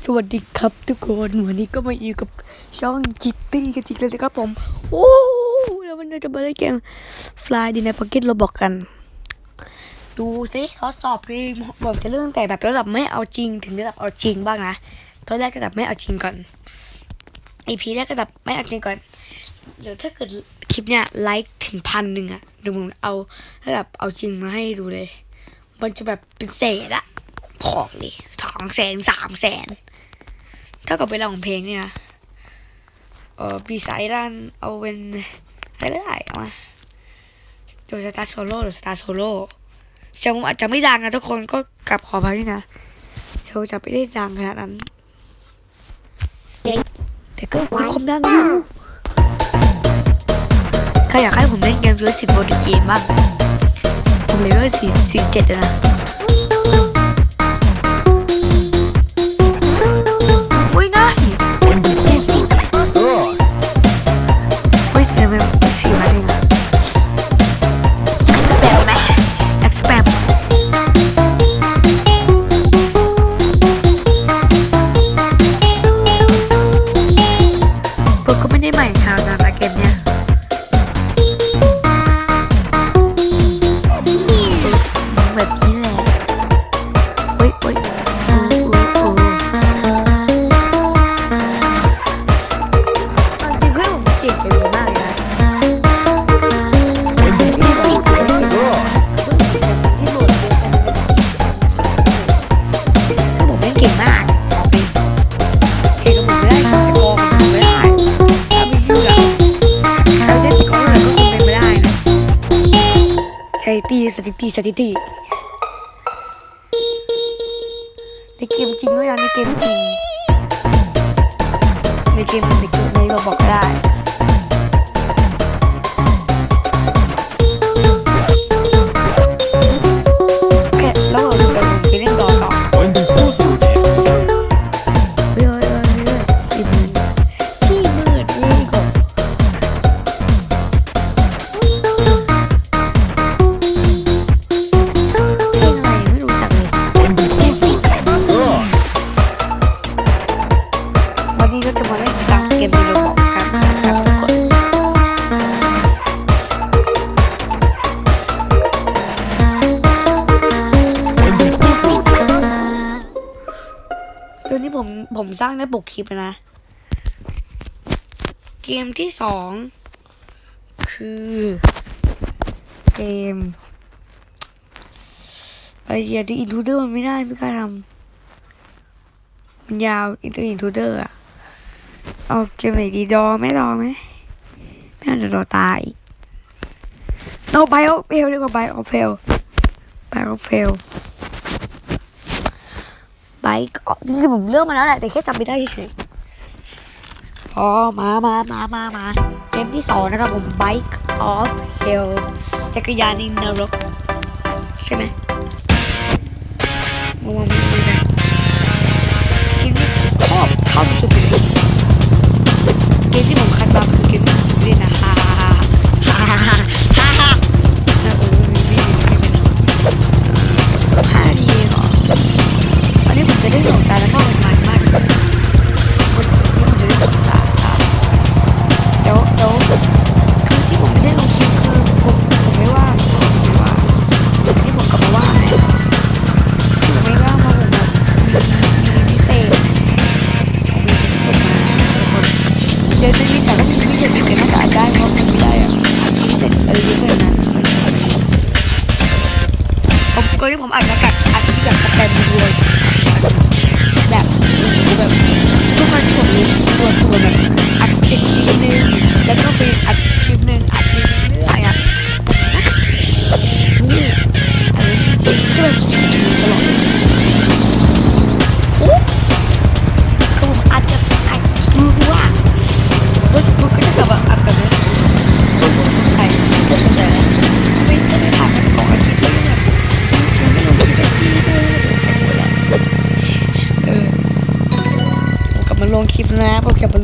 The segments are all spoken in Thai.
สวัสดีครับทุกคนวันนี้ก็มาอยู่กับช่องจิตตี้กันอีกแล้วนะครับผมโอ้แล้ววันนี้จะมาเล่นเกม Fly ดีในพ็อกเก็ตโราบอกกัน ดูซิเขาสอบดีบอกจะเรื่องแต่แบบระดับไม่เอาจริงถึงระดับเอาจริงบ้างนะตอนแรกระดับไม่เอาจริงก่อน EP แรกระดับไม่เอาจริงก่อนเดี๋ยวถ้าเกิดคลิปเนี้ยไลค์ถึงพันหนึ่งอะเดี๋ยวผมเอาระดับเอาจริงมาให้ดูเลย มันจะแบบเป็นเศษอะ ของดิสองแสนสามแสนเท่ากับเวลาของเพลงเนี่ยเออบีไซด์ด้านเอาเป็นอะไรก็ได้เอามาโดยสตาร์โซโล่หรือสตาร์โซโล่เสียงผมอาจจะไม่ดังนะทุกคนก็กลับขออภัยด้วยนะเสียงผมจะไม่ได้ดังขนาดนั้น แต่ก็มีความดังอยู่ใครอยากให้ผมเล่นเกมยูสิบโมดเกมบ้างผมเลเวลสี่สี่เจ็ดนะ ติสถิติสถิติในเกมจริงด้วยนะในเกมจริงในเกมในเกมในเราบอกได้ สร้างได้ปกคลิปนะ เกมที่สองคือ เกมไอเดียที่อินทูเดอร์มันไม่ได้ไม่กล้าทำมันยาวอินทูอินทูเดอร์อะเอาเกมไหนดีดอไหม่ดอไหมไม่เอาเดี๋ยวดอตายอีก no ไบโอเฟลดีกว่าไบโอเฟลไบโอเฟล ไบค์จริงๆผมเลือกมาแล้วแหละแต่แค่จำไม่ได้เฉยๆอ๋อมามามามามาเกมที่สองนะครับผม Bike of Hell จักรยานในนรกใช่ไหมมองมา แบบสแปมรัวๆแบบแบ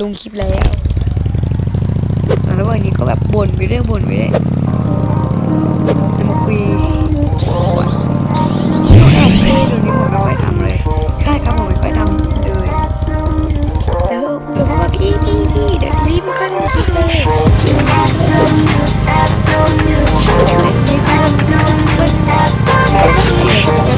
งคลิปแล้วแล้ววันนี้ก็แบบบ่นไปเรื่อยบ่นไปเรื่อยมาคุยช่วงอบเล่เดี๋ยวนี้ผมไม่ค่อยทำเลยใช่ครับผมไม่ค่อยทำเลยแล้วเดี๋ยวว่าพี่พี่พี่เดี๋ยวพี่ไม่ค่อยลงคลิปเลยไม่ค่อยลงเลย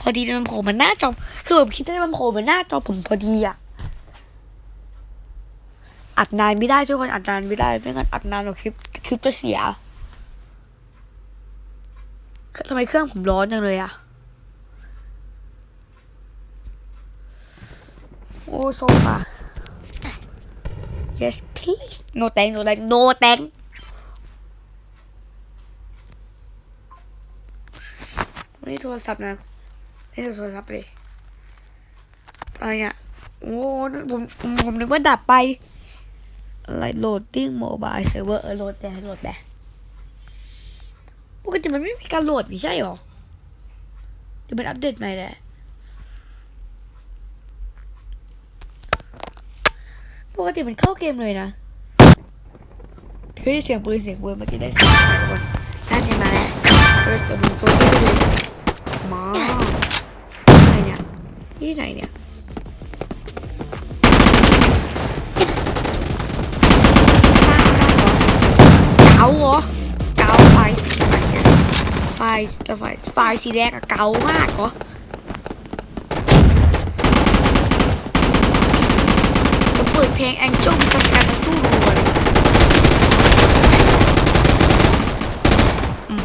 พอดีมันโผล่มาหน้าจอคือผมคิดว่ามันโผล่มาหน้าจอผมพอดีอะอัดนานไม่ได้ทุกคนอัดนานไม่ได้ไม่งั้นอัดนานกว่าคลิปคลิปจะเสียทำไมเครื่องผมร้อนจังเลยอะโอ้โซฟา yes please no thank no thank no thank ไม่ได้โทรศัพท์นะ ไม่ได้โทรศัพท์เลยอะไรเนี่ยโอ้ผมผมผมนึกว่าดับไป อะไรโหลดติ้งโมบายเซิร์ฟเวอร์เออโหลดแต่โหลดแบบปกติมันไม่มีการโหลดไม่ใช่หรอเดี๋ยวมันอัปเดตใหม่แหละปกติมันเข้าเกมเลยนะเคยเสียงปืนเสียงปืนเมื่อกี้ได้สองคนนั่นเห็นมาแล้วเปิดกระดูกโฟกัสดูมาอะไรเนี่ย ที่ไหนเนี่ยเกาเหรอเกาไฟสีไหนเนี่ยไฟแต่ไฟไฟสีแดงอะเกามากเหรอเปิดเพลงแองเจิลมันจะการสู้รัวเลย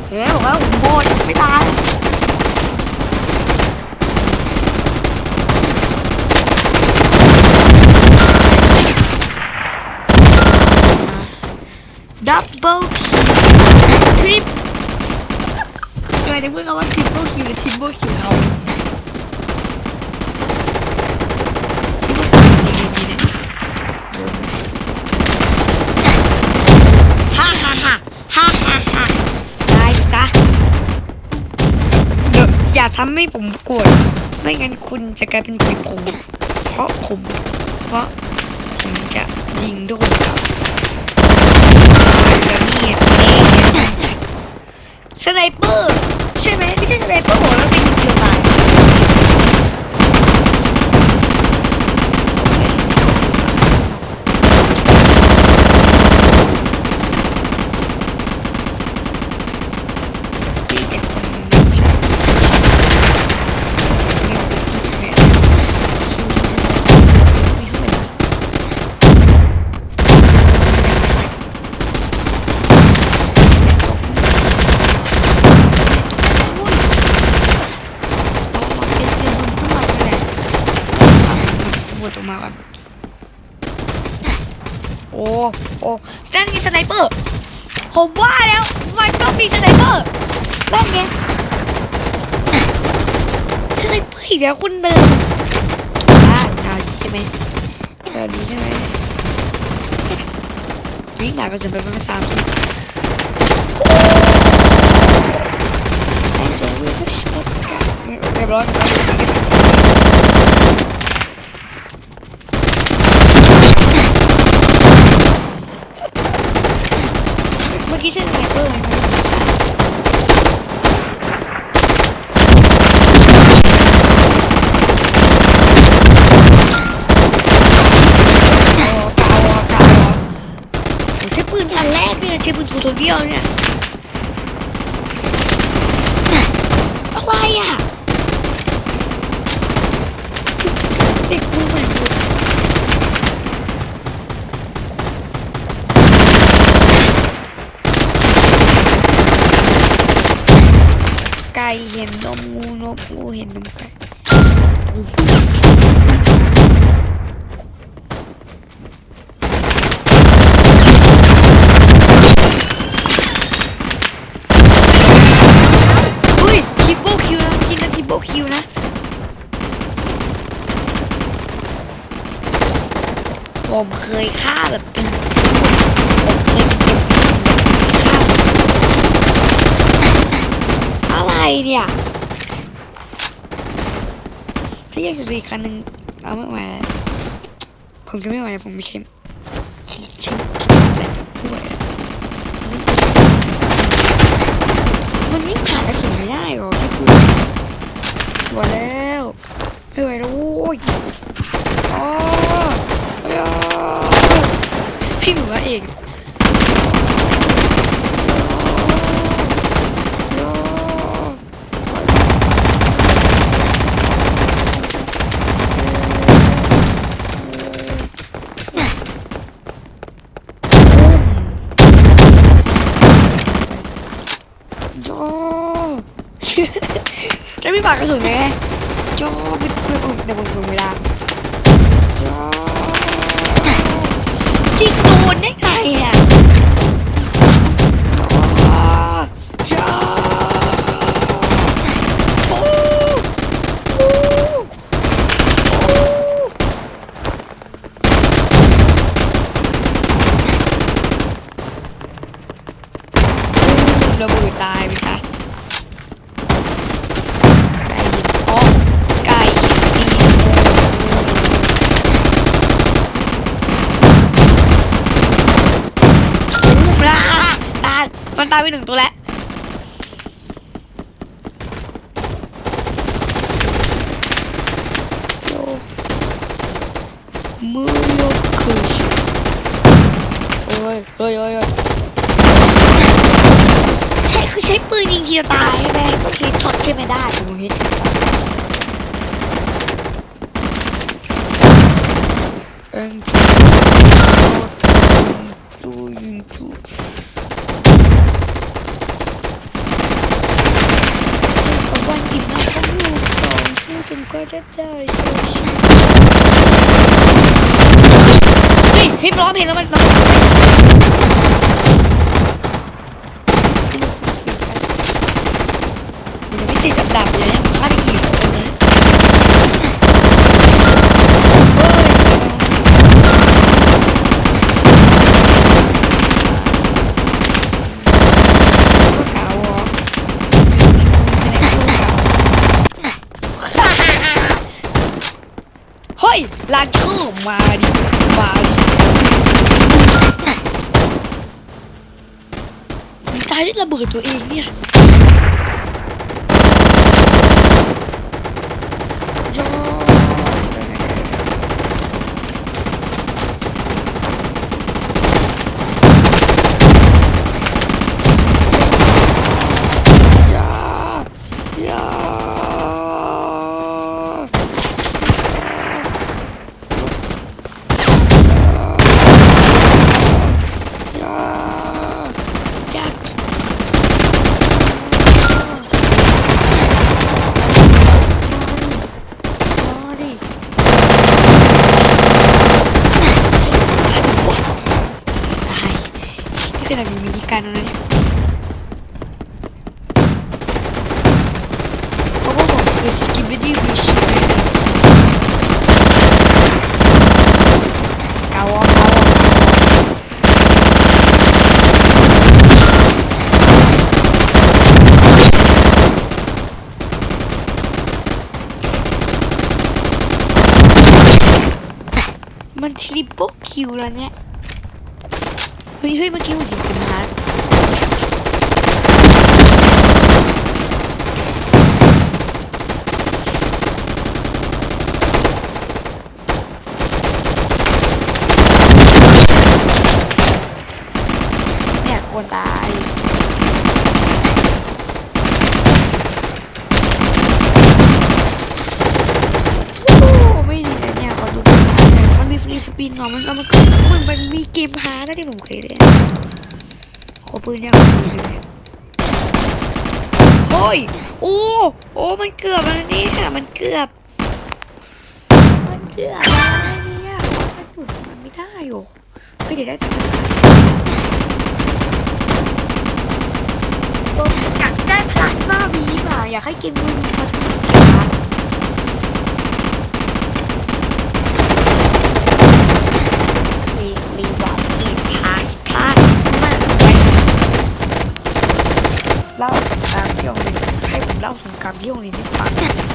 เฮ้ยบอกว่าผมโบดไม่ตาย ดับเบิลคิวทริปเคยได้พูดคำว่าทริปเบิลคิวหรือทริปเบิลคิวเขาฮ่าฮ่าฮ่าฮ่าฮ่าฮ่าได้ซะเดี๋ยวอย่าทำให้ผมโกรธไม่งั้นคุณจะกลายเป็นผีผมเพราะผมเพราะผมจะยิงทุกคน สไนเปอร์ใช่ไหมไม่ใช่สไนเปอร์โหแล้วเป็นยิงเดียวตาย ผมว่าแล้ว มันต้องมีสไนเปอร์นั่นี้สไนเปอร์อีกแล้วคนเดิมอ่าทาวใช่ไหมทาวนี้ใช่ไหมวิ่งหนักก็จะเป็นะม่ซ้ำเรียบร้อย มื่อกี้ฉันแอบเปิดใช้ปืนอันรกม่ใช้ปืนทูโทเบียลเนี่ยอะไรอะ เห็นนมงูนมงูเห็นนมไก่ทิปเปิลคิวนะพี่นทิปเคิวนะผมเคยฆ่าแบบป็น เนี่ยถ้าอยากจะรีคันหนึ่งเอาไม่ไหวผมจะไม่ไหวผมไม่ใช่ใช่แต่ไม่ไหวมันไม่ผ่านกระสุนไม่ได้หรอที่กูหัวแล้วไม่ไหวแล้วโอ้ยอ๋อพี่หนูวเอง 소중해. มือ yok ยเฮ้ยเฮ้ยเฮ้ยใช่คือใช้ปืนยิงทีจะตายใช่ไหมเฮดช็อตใช่ไหมได้ผมเฮิตเอ็นจูจูยิงจูสองวันกินน้ำก็ไม่สองชั่วจนกว่าจะได้ พี่ร้องเพลงแล้วมั้ว บิดตัวเองเนี่ย ての右からのねここも複式ブディフィッシュガオガオมันทริปเปิคิวแล้วเนี่ย มันเฮ้ยเมื่อกี้มันยิงกูมา ปืนยาวโอ้ยโอ้โอ้มันเกือบแล้วนี่ค่ะมันเกือบ มันเกือบแล้วนี่ยมันหยุดมันไม่ได้โยไม่ได้ได้ตัวอยากได้พลาสมาวีป่ะอยากให้กินมึงพลาสมาวีวีว่ะ Regardez. Hey, là, on cambié, on les défend.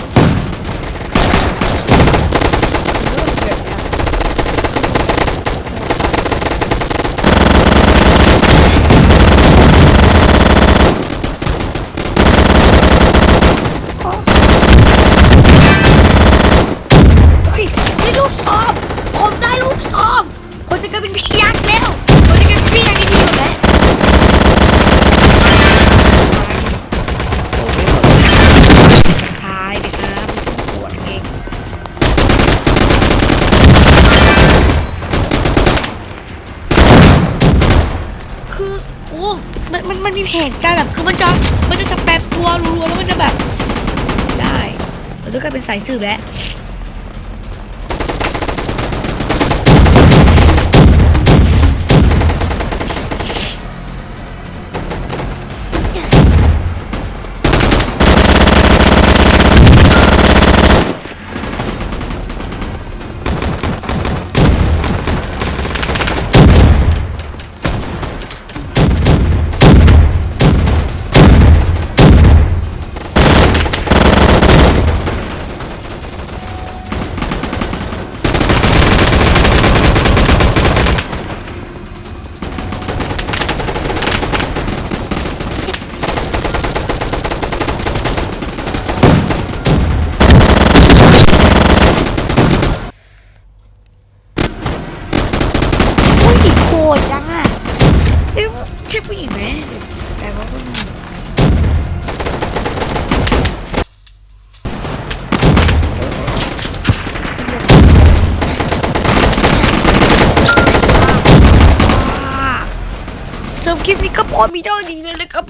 ก็กลายเป็นสายสืบแล้ว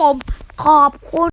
ผมขอบคุณ